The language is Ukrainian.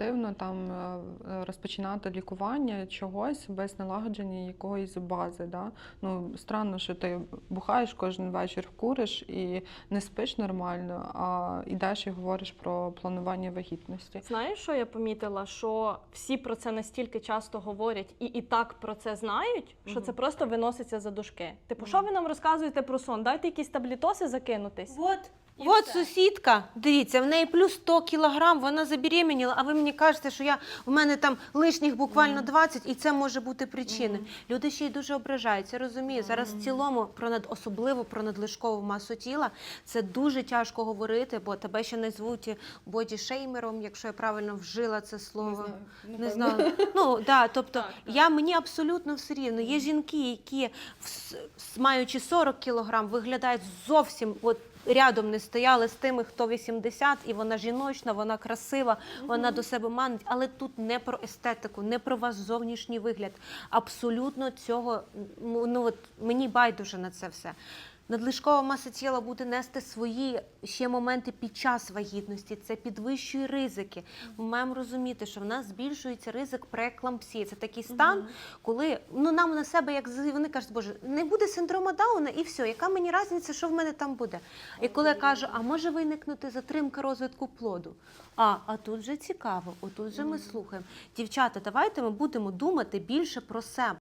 активно там е, розпочинати лікування чогось без налагодження якоїсь бази. Да? Ну, странно, що ти бухаєш кожен вечір, куриш і не спиш нормально, а йдеш і говориш про планування вагітності. Знаєш, що я помітила? Що всі про це настільки часто говорять і і так про це знають, що Мгм. це просто виноситься за дужки. Типу, що ви нам розказуєте про сон? Дайте якісь таблітоси закинутись. От все. сусідка, дивіться, в неї плюс 100 кілограм, вона забеременіла, а ви мені кажете, що я, в мене там лишніх буквально 20, і це може бути причиною. Люди ще й дуже ображаються, розумію. Зараз в цілому, про над, особливо про надлишкову масу тіла, це дуже тяжко говорити, бо тебе ще не звуть бодішеймером, якщо я правильно вжила це слово. Не знаю. Ну да, тобто я мені абсолютно все рівно. Є жінки, які маючи 40 кілограм, виглядають зовсім от. Рядом не стояли з тими, хто 80, і вона жіночна, вона красива, вона до себе манить. Але тут не про естетику, не про ваш зовнішній вигляд. Абсолютно цього ну от мені байдуже на це все. Надлишкова маса тіла буде нести свої ще моменти під час вагітності. Це підвищує ризики. Ми маємо розуміти, що в нас збільшується ризик прееклампсії. Це такий стан, коли ну нам на себе, як вони кажуть, боже, не буде синдрому Дауна, і все. Яка мені різниця, що в мене там буде? І коли я кажу, а може виникнути затримка розвитку плоду? А, а тут вже цікаво, отут же ми слухаємо. Дівчата, давайте ми будемо думати більше про себе.